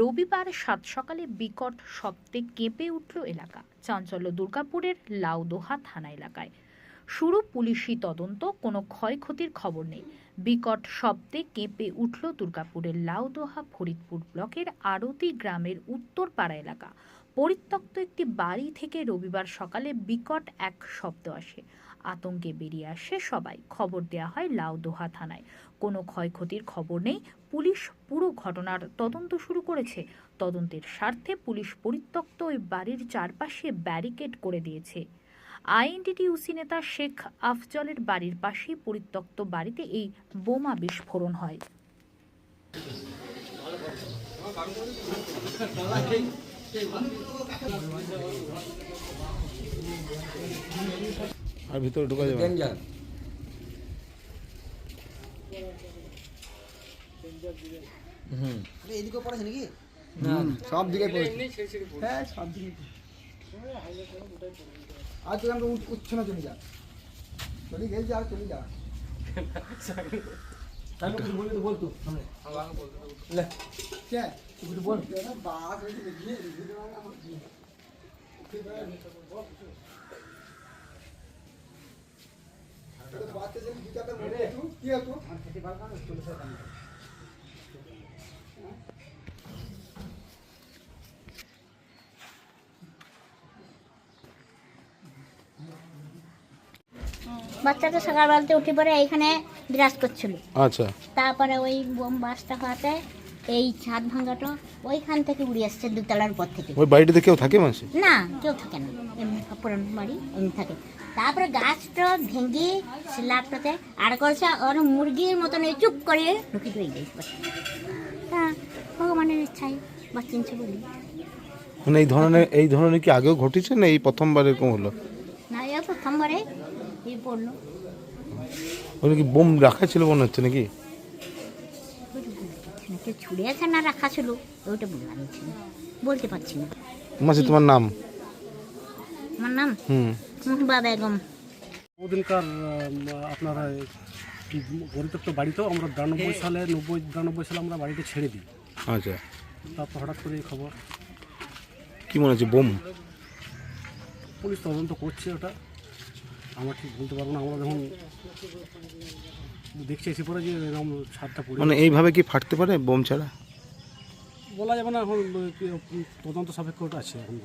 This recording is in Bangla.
রবিবার সাত সকালে বিকট শব্দে কেঁপে উঠল এলাকা। চাঞ্চল্য দুর্গাপুরের লাউদোহা থানা এলাকায়। শুরু পুলিশি তদন্ত, কোনো ক্ষয়ক্ষতির খবর নেই। বিকট শব্দে কেঁপে উঠল দুর্গাপুরের লাউদোহা ফরিদপুর ব্লকের আরতি গ্রামের উত্তরপাড়া এলাকা। পরিত্যক্ত একটি বাড়ি থেকে রবিবার সকালে বিকট এক শব্দ আসে। আতঙ্কে বেরিয়ে আসে সবাই। খবর দেওয়া হয় লাউদোহা থানায়। কোনো ক্ষয়ক্ষতির খবর নেই। পুলিশ পুরো ঘটনার তদন্ত শুরু করেছে। তদন্তের স্বার্থে পুলিশ পরিত্যক্ত ওই বাড়ির চারপাশে ব্যারিকেড করে দিয়েছে। আইএনটিটিউসি নেতা শেখ আফজলের বাড়ির পাশেই পরিত্যক্ত বাড়িতে এই বোমা বিস্ফোরণ হয়। আর ভিতরে ঢোকা যাবে না। ডেঞ্জার হুম এদিকেও পড়েছে নাকি? না সব দিকে পড়েছে। হ্যাঁ সব দিকে আর তুই আমরা উঠছ না চলে যা চলে গেছে আর চলে যা। তাহলে কিছু বলবি তো বল তো। সামনে লে। কে? হতো বাচ্চাটা সকালবেলাতে উঠে পরে এইখানে বিরাজ করছিল। আচ্ছা। তারপরে ওই বোম বাসটা হওয়াতে এই ছাদ ভাঙাটা ওইখান থেকে উড়ে আসছে দুতলার পর থেকে। ওই বাড়িটাতে কেউ থাকে মাসে না কেউ থাকে না। এমনি পুরানো বাড়ি এমনি থাকে। তারপরে গাছটা ভেঙে স্ল্যাবটাতে আর করছে ওর মুরগির মতন এই চুপ করে ঢুকে ঢুকে গেছে হ্যাঁ ভগবানের ইচ্ছাই বাচ্চা নিচ্ছে বলি। মানে এই ধরনের এই ধরনের কি আগেও ঘটেছে না এই প্রথমবার এরকম হলো? না এই প্রথমবারে এই পড়ল। ওখানে কি বোম রাখা ছিল মনে হচ্ছে নাকি? নাকি ছুড়ে আছে না রাখা ছিল? ওইটা বললাম বলতে পারছি না। মাসি তোমার নাম? আমার নাম? হুম। মুহবা বেগম। ওদিনকার আপনার পরিত্যক্ত বাড়িতেও আমরা বিরানব্বই সালে নব্বই বিরানব্বই সালে আমরা বাড়িটা ছেড়ে দিই। আচ্ছা। তারপর হঠাৎ করে এই খবর। কি মনে হচ্ছে বোম? পুলিশ তদন্ত করছে ওটা। আমরা ঠিক বলতে পারব না আমরা যখন দেখছি এসে পরে যে এরকম ছাদটা পড়ে মানে এইভাবে কি ফাটতে পারে বোম ছাড়া? বলা যাবে না এখন তদন্ত সাপেক্ষ ওটা আছে এখন।